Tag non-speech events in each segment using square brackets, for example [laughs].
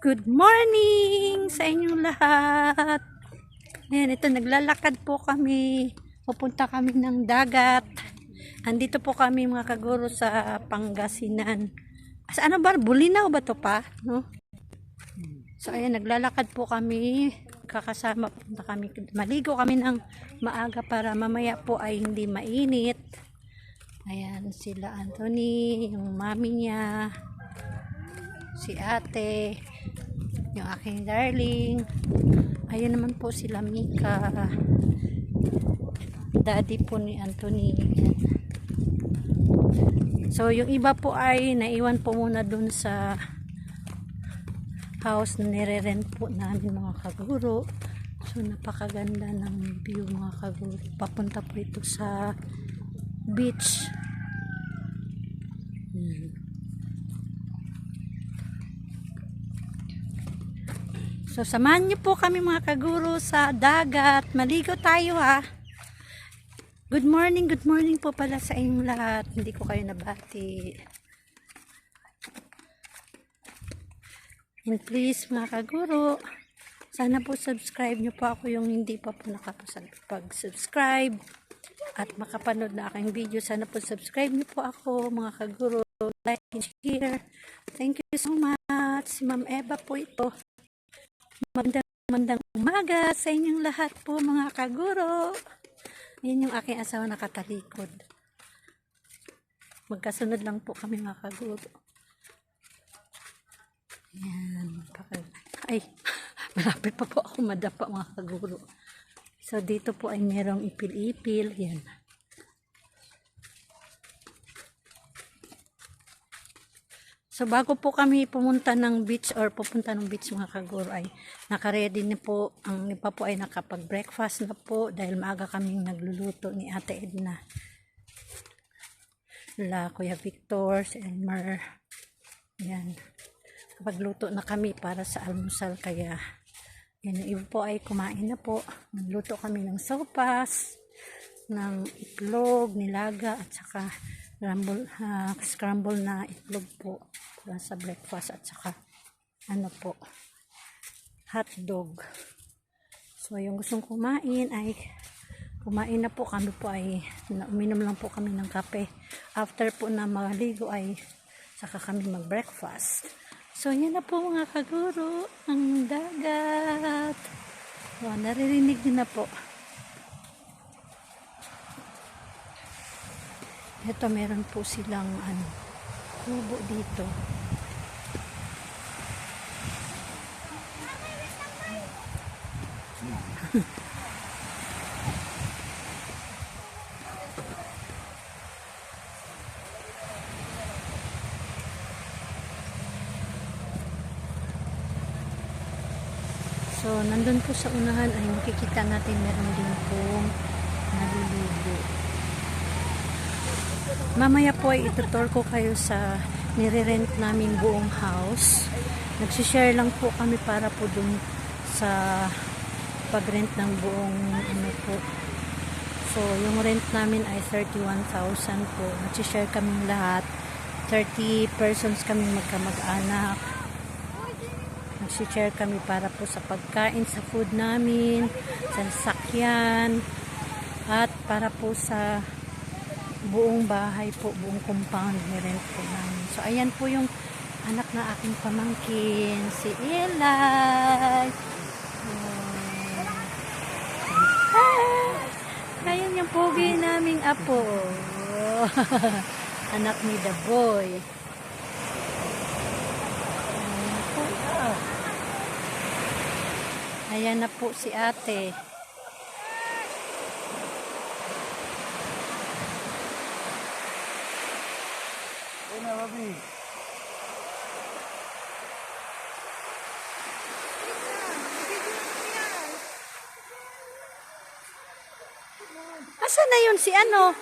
Good morning sa inyong lahat. Ayan, ito naglalakad po kami. Pupunta kami ng dagat. Andito po kami mga kaguro sa Pangasinan. Sa ano ba? Bulinaw ba to pa? No? So ayan, naglalakad po kami. Kakasama punta kami. Maligo kami ng maaga para mamaya po ay hindi mainit. Ayan, sila Anthony, yung mami niya, si ate, yung aking darling. Ayan naman po sila Mika, daddy po ni Anthony. So, yung iba po ay naiwan po muna dun sa house na nire-rent po namin mga kaguro. So, napakaganda ng view mga kaguro. Papunta po ito sa beach. Hmm. So, samahan niyo po kami mga kaguro sa dagat. Maligo tayo ha. Good morning, good morning po pala sa inyong lahat. Hindi ko kayo nabati. And please mga kaguro, sana po subscribe niyo po ako yung hindi pa po nakapag-subscribe at makapanood na aking video. Sana po subscribe niyo po ako mga kaguro. Like and share. Thank you so much. Si Ma'am Eva po ito. Magandang, magandang umaga sa inyong lahat po mga kaguro. Yan yung aking asawa nakatalikod. Magkasunod lang po kami mga kaguro. Yan. Ay, [laughs] malapit pa po ako madapa mga kaguro. So, dito po ay merong ipil-ipil. Yan. So, bago po kami pumunta ng beach or pupunta ng beach mga kaguro ay nakaredy na po. Ang iba po ay nakapag-breakfast na po dahil maaga kaming nagluluto ni Ate Edna. La Kuya Victor, si Elmer. Yan. Kapagluto na kami para sa almusal kaya yan, yung iba po ay kumain na po. Nagluto kami ng sopas, ng itlog, nilaga, at saka scramble, ah, scramble na itlog po para sa breakfast at saka ano po, hot dog. So, yung gustong kumain ay kumain na po kami po ay uminom lang po kami ng kape. After po na maligo ay saka kami mag-breakfast. So, yan na po mga kaguro, ang dagat. So, naririnig din na po. Ito, meron po silang ano, kubo dito. So, nandun po sa unahan ay makikita natin meron din pong naliligo. Mamaya po ay itutur ko kayo sa nire-rent namin buong house. Nagsishare lang po kami para po dun sa pag-rent ng buong ano po. So, yung rent namin ay 31,000 po. Nagsishare kami lahat. 30 persons kami magkamag-anak. Nagsishare kami para po sa pagkain, sa food namin, sa sasakyan, at para po sa buong bahay po, buong compound ni rent po namin. So, ayan po yung anak na aking pamangkin, si Eli. Ah, ayan yung pogi naming apo. [laughs] anak ni The Boy. Ayan po. Ayan na po si ate. Si ano?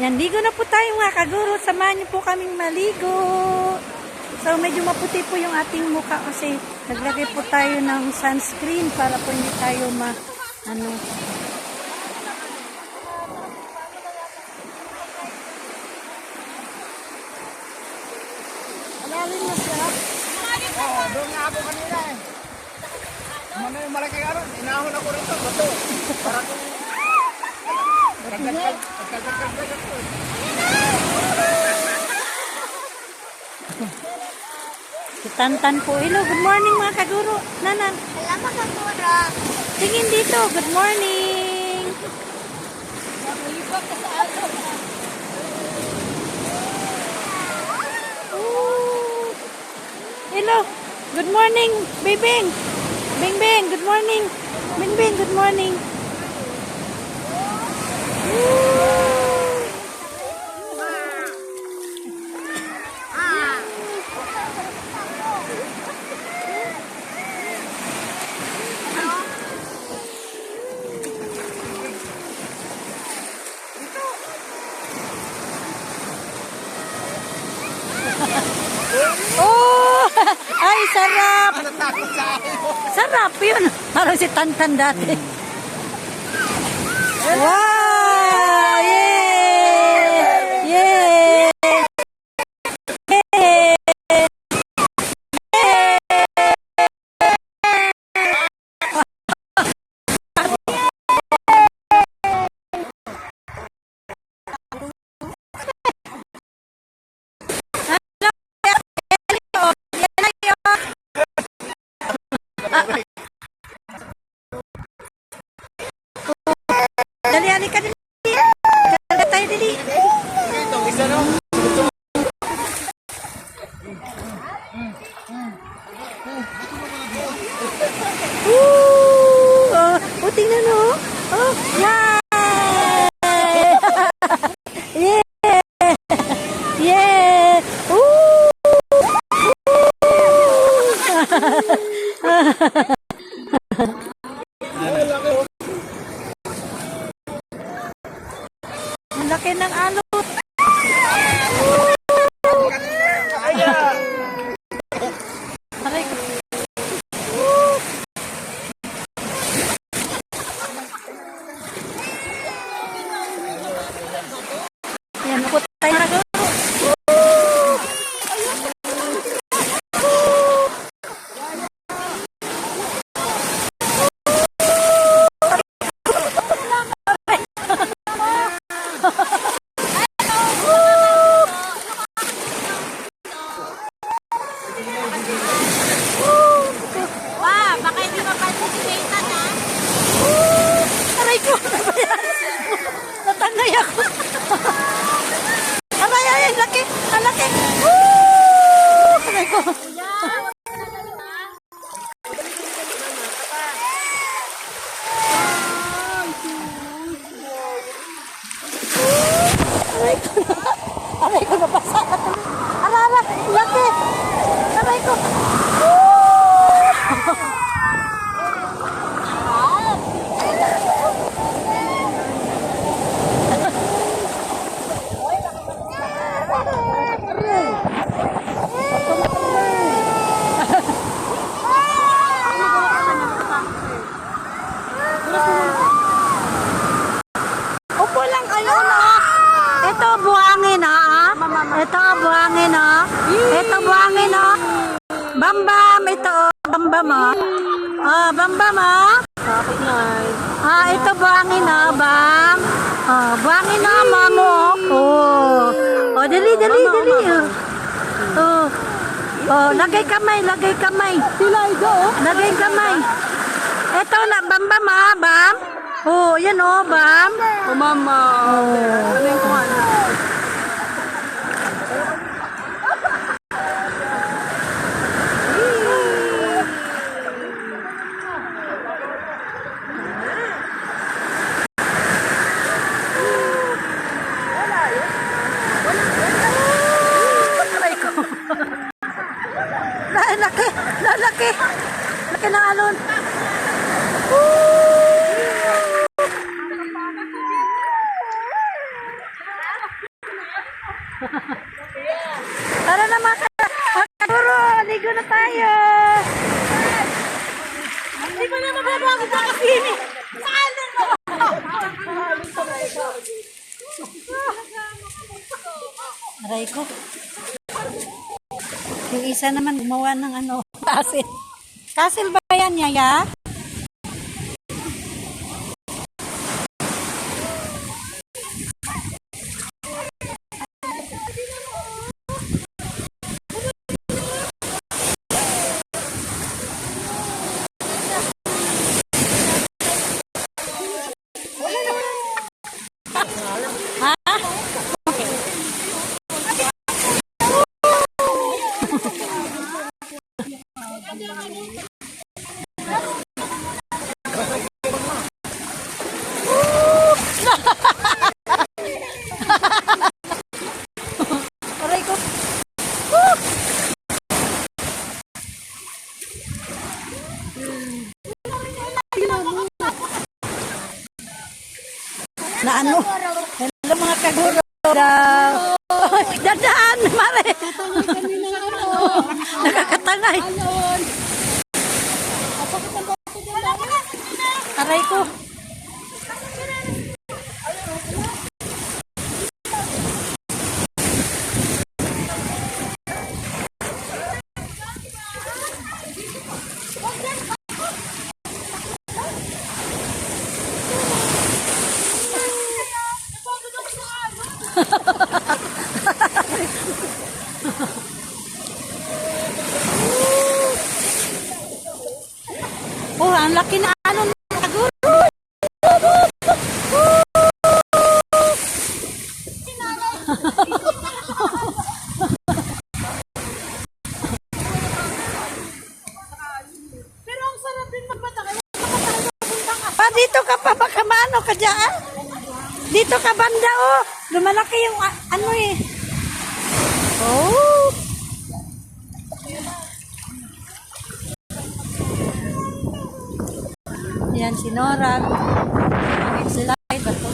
Yan, ligo na po tayo mga kaguro. Samahan niyo po kaming maligo. So, medyo maputi po yung ating mukha kasi naglagay po tayo ng sunscreen para po hindi tayo ma, ano, yung malaking ano, inahon ako rito, bato. Para kung... Kagkagkag, kagkagkag ako. Si Tantan po. Hello, good morning mga kaguro. Nanan, Salamat ka pura. tingin dito. Good morning. Ooh. Hello, good morning, Bing Bing, Bing, good morning. Bing Bing, good morning. Sarap! Sarap yun. Parang si Tantan dati. Wow! Dali, dali ka dali. Dali tayo dali. Ito, isa no? Woo! Oh, tingnan mo. Oh, yeah! yeah! Yeah! Woo! Ang laki ng alot. Aray ko. Yan, ako tayo na Wow, baka hindi ma-participate na. Aray ko! Natangay ako. Aray, ay, ang laki! Ang laki! Woo! Aray ko! Aray ko! Aray ko, nabasa na tuloy. Arara! Laki! Aray ko! Upo lang kayo na. Ito buhangin ha. Ito buhangin ha. Ito buhangin ha. Bambam ito. Oh. Bambam ha. Ah, bambam ha. Ah, ito buhangin ha. Bam. Ah, buhangin ha mamo. Oh. Oh, dali dali dali. Oh. Oh. Oh, lagay kamay, lagay kamay. Sila ito, oh. Lagay kamay. Ito na, bambam ha, bam. Oh, yan oh, bam. Oh, mama. Ano yung kuha na? Aray ko. Lalaki, lalaki. Laki ng alon. Tara na mga Magkaguro, ligo na tayo. Hindi ko na mababago sa kasini. Saan mo? Aray ko. Yung isa naman gumawa ng ano, [laughs] kasil. Kasil ba yan, Yaya? I know. Ka pa, baka maano ka dyan? Dito ka banda, oh. Lumalaki yung a- ano eh. Oh. Yan, si Nora. Sila ay bato.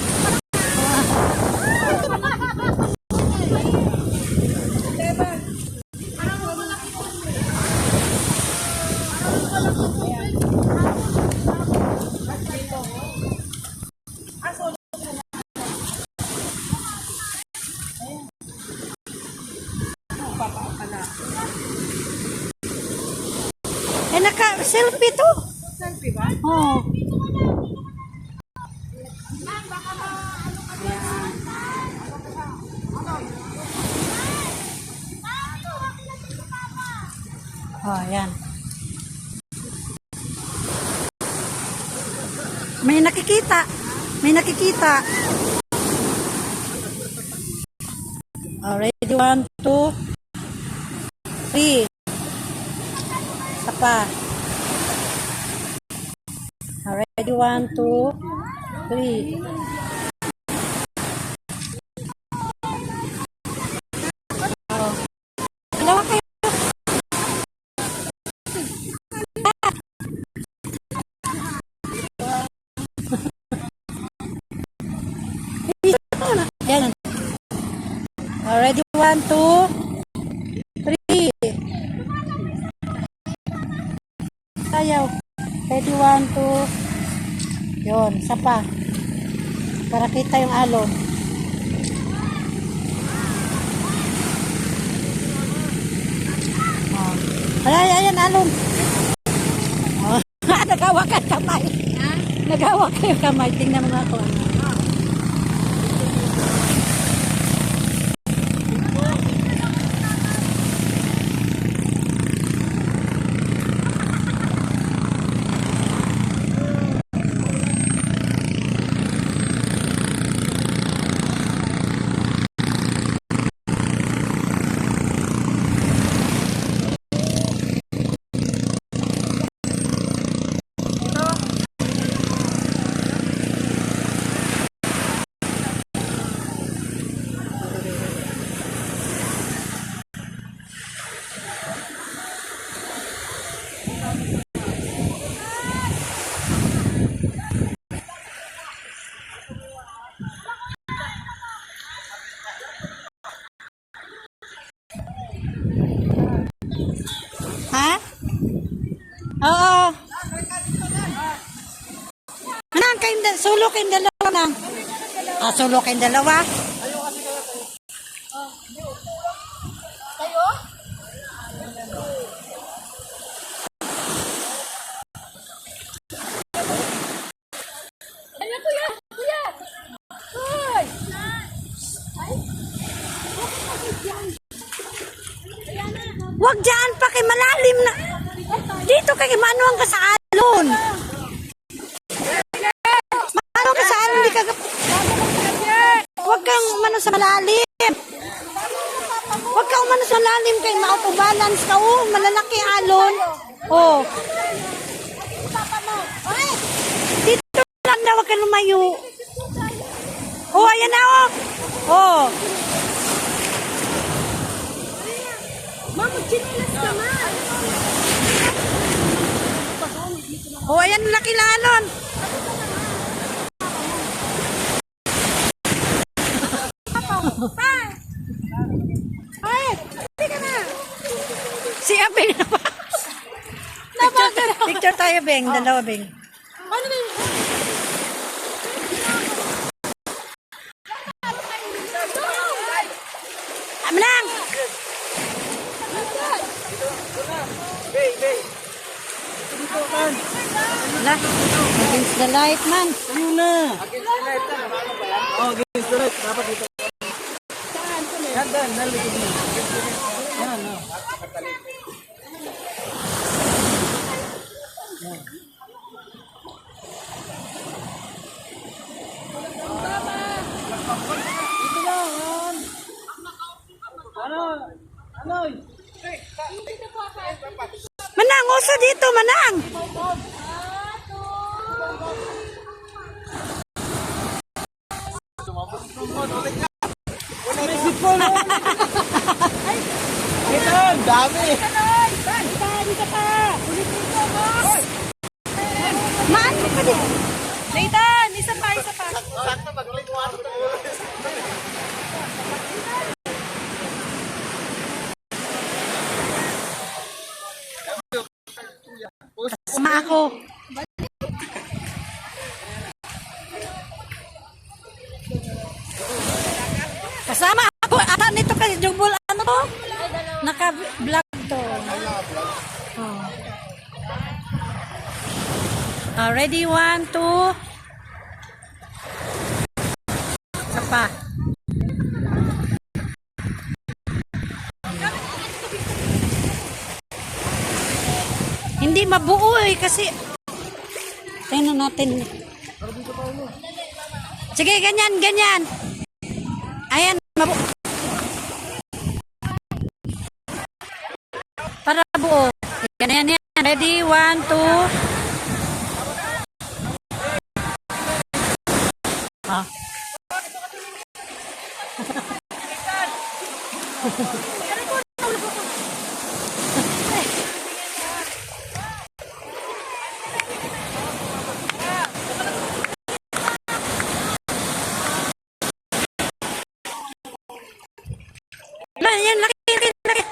Naka-selfie to. selfie ba? Oh. Oh, yan. May nakikita. May nakikita. Already, one, two, three. Isa pa. Already, one, two, three. Oh. One, two, three. Ayaw. Ready, one, two. Yun, isa pa. Para kita yung alon. Oh. Ay, ayan, alon. Oh. [laughs] Nagawa ka kamay. Nagawa ka yung kamay. Tingnan mo ako. Ha? Oo. Anong kayong da- sulo kayong dalawa nang? Ah, sulo kayong dalawa? Ano kuya? Kuya! Hoy! Huwag dyan pa kay malalim na. Dito kay manuang ka sa alon. Mano ka sa alon, di ka Huwag kang mano sa malalim. Huwag kang mano sa malalim kay mauto-balance ka. Oh, malalaki alon. Oh. Dito lang na, huwag ka lumayo. Oh, ayan na oh. Oh. Ma'am, chinelas ka man! Oh, ayan laki lang alon. Si Abeng na ba? Picture, picture tayo, Beng. Dalawa, Beng. Ano yun? Tama lang! Wala. Against the light, man. Ayun na. Oh, against the light. Dapat dito. Yan. Nalikod mo. Yan, oh. Manang, uso dito, Manang! Ito, ang dami. Maan mo pa din. Nathan, isa pa, isa pa. Sakto, pag-ulit kwarto. Sama ako. Kasama ako. Ata nito kasi jubol ano to? Naka-vlog to. Oh. Ah, ready? One, two. Isa pa. Hindi mabuo eh kasi Tingnan natin. Sige, ganyan, ganyan. Ayan, mabuo. Para buo. Ganyan yan. Ready? One, two. Ah. [laughs] Wala, yan, laki, laki, laki.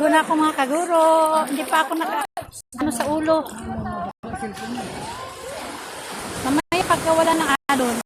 Maligo na ako mga kaguro. Hindi pa ako naka, ano sa ulo. Mamaya pagka wala ng alon,